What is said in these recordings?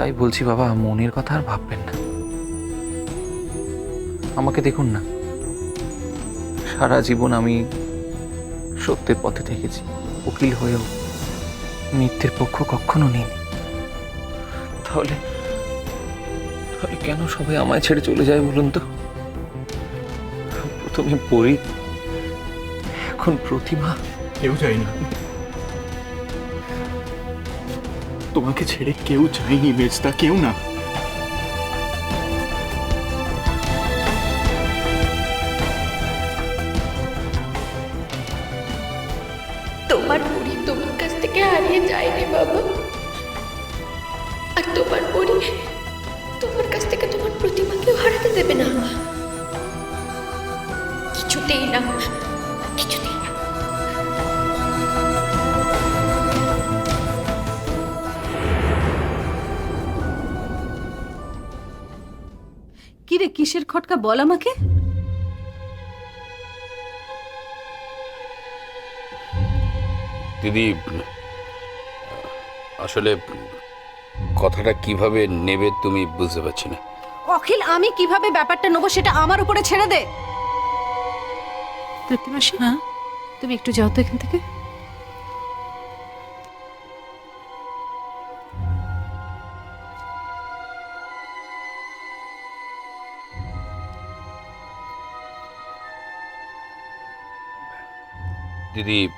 তাই বলছি বাবা, মনের কথা আর ভাববেন না। আমাকে দেখুন না। সারা জীবন আমি সত্যের পথে থেকেছি। উকিল হয়েও মিথ্যের পক্ষ কখনো নেই তাহলে তাহলে কেন সবাই আমায় ছেড়ে চলে যায় বলুন তো? প্রথমে পড়ি, এখন প্রতিমা। কেউ চাই না। তোমাকে ছেড়ে কেউ চাইনি মেজদা, কেউ না। তোমার পরি তোমার কাছ থেকে হারিয়ে যায়নি বাবা। আর তোমার পরি তোমার কাছ থেকে তোমার প্রতিমাকেও হারাতে দেবে না। কিছুতেই না, কিছুতেই কিসের খটকা বল আমাকে? দিদি আসলে কথাটা কীভাবে নেবে তুমি বুঝতে পারছি না। অখিল আমি কীভাবে ব্যাপারটা নেব সেটা আমার উপরে ছেড়ে দে। তৃপ্তিমাসি হ্যাঁ? তুমি একটু যাও তো এখান থেকে। দিদি,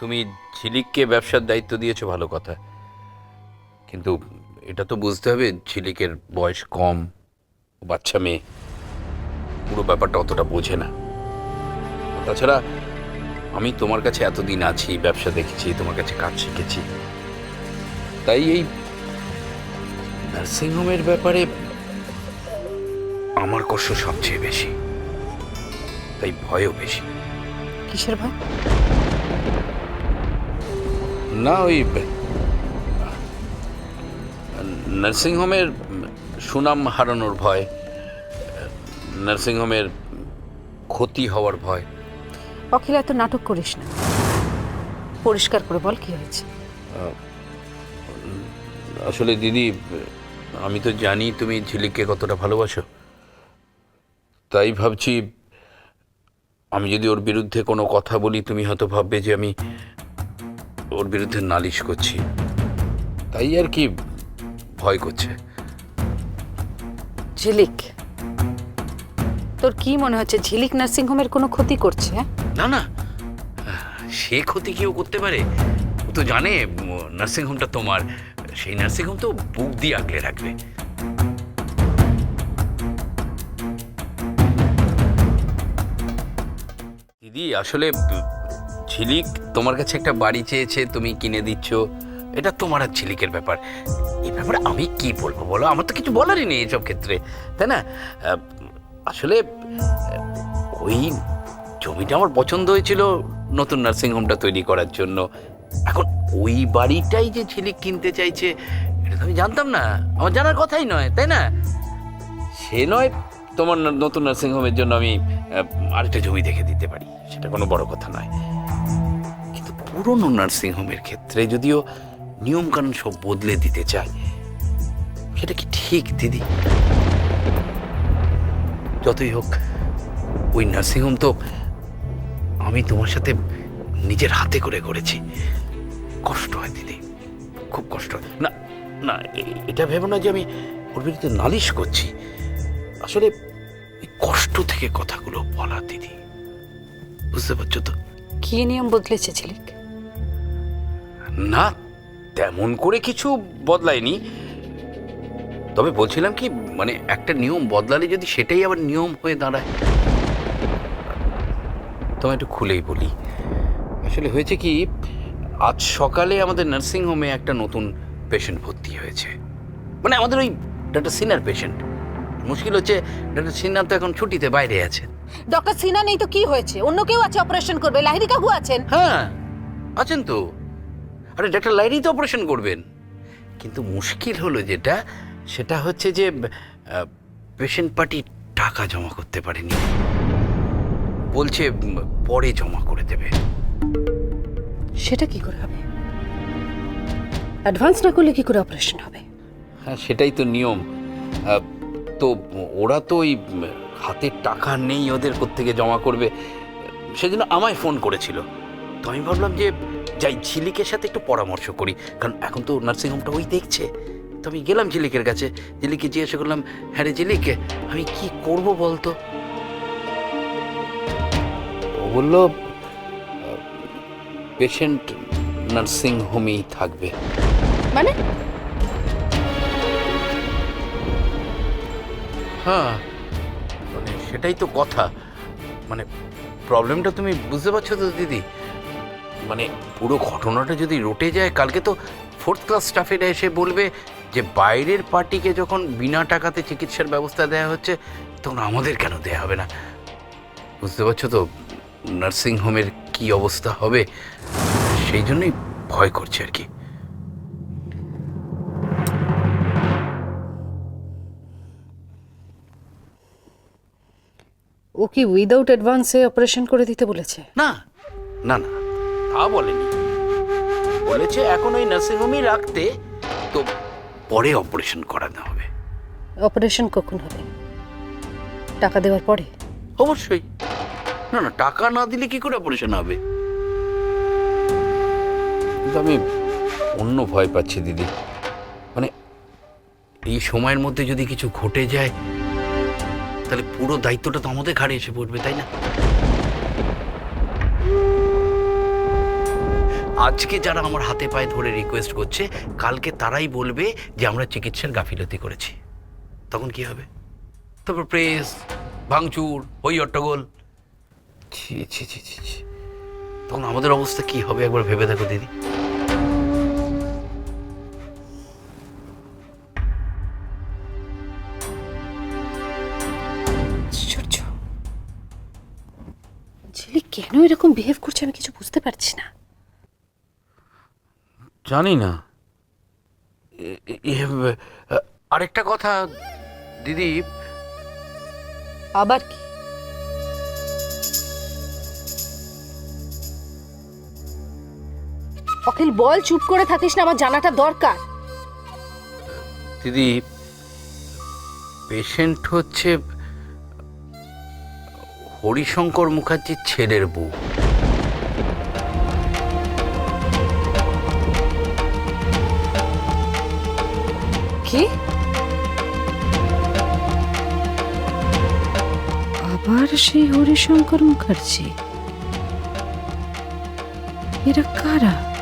তুমি ঝিলিককে ব্যবসার দায়িত্ব দিয়েছ ভালো কথা। কিন্তু এটা তো বুঝতে হবে, ঝিলিকের বয়স কম, বাচ্চা মেয়ে। পুরো ব্যাপারটা অতটা বোঝে না। তাছাড়া আমি তোমার কাছে এতদিন আছি, ব্যবসা দেখেছি, তোমার কাছে কাজ শিখেছি। তাই এই নার্সিংহোমের ব্যাপারে আমার কষ্ট সবচেয়ে বেশি। তাই ভয়ও বেশি। কিসের ভয়? না ওই নার্সিংহোমের সুনাম হারানোর ভয় নার্সিংহোমের ক্ষতি হওয়ার ভয়। অখিল এত নাটক করিস না। পরিষ্কার করে বল কি হয়েছে। আসলে দিদি আমি তো জানি তুমি ঝিলিককে কতটা ভালোবাসো। তাই ভাবছি আমি যদি ওর বিরুদ্ধে কোনো কথা বলি তুমি হয়তো ভাববে যে আমি ওর বিরুদ্ধে নালিশ করছি। তাই আর কি ভয় করছে। ঝিলিক তোর কি মনে হচ্ছে? ঝিলিক নার্সিং হোমের কোনো ক্ষতি করছে হ্যাঁ? না না। সে ক্ষতি কেউ করতে পারে। ও তো জানে নার্সিংহোমটা তোমার। সেই নার্সিংহোম তো বুক দিয়ে আগলে রাখবে। দিদি, আসলে, ঝিলিক তোমার কাছে একটা বাড়ি চেয়েছে, তুমি কিনে দিচ্ছ। এটা তোমার আর ঝিলিকের ব্যাপার। এই ব্যাপারে আমি কি বলব বলো? আমার তো কিছু বলারই নেই এসব ক্ষেত্রে, তাই না? আসলে, ওই জমিটা আমার পছন্দ হয়েছিল নতুন নার্সিং হোমটা তৈরি করার জন্য। এখন ওই বাড়িটাই যে ঝিলিক কিনতে চাইছে, এটা তো আমি জানতাম না। আমার জানার কথাই নয়, তাই না? সে নয় তোমার নতুন নার্সিং হোমের জন্য আমি আরেকটা জমি দেখে দিতে পারি। সেটা কোনো বড় কথা নয়। কিন্তু পুরনো নার্সিং হোমের ক্ষেত্রে যদিও নিয়মকানুন সব বদলে দিতে চায় সেটা কি ঠিক, দিদি? যতই হোক, ওই নার্সিংহোম তো আমি তোমার সাথে নিজের হাতে করে করেছি। কষ্ট হয়, দিদি। খুব কষ্ট হয়। না না এটা ভেবো না যে আমি ওর বিরুদ্ধে নালিশ করছি। আসলে কষ্ট থেকে কথাগুলো বলা দিদি। বুঝতে পারছ তো? কি নিয়ম বদলেছে ঝিলিক না তেমন করে কিছু বদলায়নি। তবে বলছিলাম কি মানে একটা নিয়ম বদলালে যদি সেটাই আবার নিয়ম হয়ে দাঁড়ায়। তোমায় একটু খুলেই বলি। আসলে হয়েছে কি আজ সকালে আমাদের নার্সিং হোমে একটা নতুন পেশেন্ট ভর্তি হয়েছে। মানে আমাদের ওই একটা সিনিয়র পেশেন্ট মুশকিল হচ্ছে ডাক্তার সিনহা তো এখন ছুটিতে বাইরে আছে। ডক্টর সিনা নেই তো কি হয়েছে? অন্য কেউ আছে অপারেশন করবে? লাহিরি কাকু আছেন? হ্যাঁ আছেন তো। আরে ডাক্তার লাইরি তো অপারেশন করবেন। কিন্তু মুশকিল হলো যেটা সেটা হচ্ছে যে পেশেন্ট পার্টি টাকা জমা করতে পারেনি। বলছে পরে জমা করে দেবে। সেটা কি করে হবে? অ্যাডভান্স না করলে কি করে অপারেশন হবে? হ্যাঁ সেটাই তো নিয়ম। তো ওরা তো ওই হাতে টাকা নেই ওদের থেকে জমা করবে। সেজন্য আমায় ফোন করেছিল। তো আমি ভাবলাম যে যাই ঝিলিকের সাথে একটু পরামর্শ করি, কারণ এখন তো নার্সিংহোমটা ওই দেখছে। তো আমি গেলাম ঝিলিকের কাছে। ঝিলিকে জিজ্ঞাসা করলাম হ্যাঁ রে ঝিলিক, আমি কি করব বলতো? ও বলল পেশেন্ট নার্সিং হোমেই থাকবে। মানে? হ্যাঁ। মানে সেটাই তো কথা। মানে প্রবলেমটা তুমি বুঝতে পারছ তো, দিদি? মানে পুরো ঘটনাটা যদি রটে যায়, কালকে তো ফোর্থ ক্লাস স্টাফেরা এসে বলবে যে বাইরের পার্টিকে যখন বিনা টাকাতে চিকিৎসার ব্যবস্থা দেওয়া হচ্ছে, তখন আমাদের কেন দেওয়া হবে না? বুঝতে পারছ তো নার্সিং হোমের কি অবস্থা হবে? সেই জন্যই ভয় করছে আর কি। ও কি উইদাউট অ্যাডভান্সে অপারেশন করে দিতে বলেছে? না। না না। তা বলেনি। বলেছে এখন ওই নার্সিংহোমেই রাখতে তো পরে অপারেশন করানো হবে। অপারেশন কখন হবে? টাকা দেওয়ার পরে? অবশ্যই। না না টাকা না দিলে কি করে অপারেশন হবে? কিন্তু আমি অন্য ভয় পাচ্ছি দিদি। মানে এই সময়ের মধ্যে যদি কিছু ঘটে যায় তাহলে পুরো দায়িত্বটা তো আমাদের ঘাড়ে এসে পড়বে, তাই না? আজকে যারা আমার হাতে পায়ে ধরে রিকোয়েস্ট করছে, কালকে তারাই বলবে যে আমরা চিকিৎসার গাফিলতি করেছি। তখন কি হবে? তারপর প্রেস ভাঙচুর ওই অট্টগোল তখন আমাদের অবস্থা কি হবে একবার ভেবে দেখো, দিদি। ঝিলি কেন এরকম বিহেভ করছে আমি কিছু বুঝতে পারছি না। জানি না। আরেকটা কথা দিদি। আবার কি? অখিল বল চুপ করে থাকিস না আমার জানাটা দরকার। দিদি পেশেন্ট হচ্ছে হরিশঙ্কর মুখার্জির ছেলের বউ। কি? আবার সেই হরিশঙ্কর মুখার্জি? এরা কারা?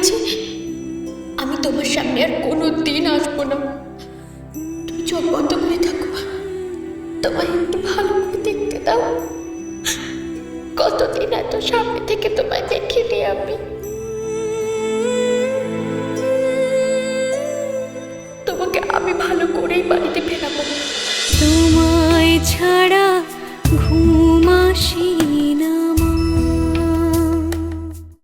বলেছি আমি তোমার সামনে আর কোনো দিন আসব না। তুমি চোখ বন্ধ করে থাকো। তোমায় একটু ভালো করে দেখতে দাও। কতদিন এত সামনে থেকে তোমায় দেখিনি আমি। তোমাকে আমি ভালো করেই বাড়িতে ফেরাবো। তোমায় ছাড়া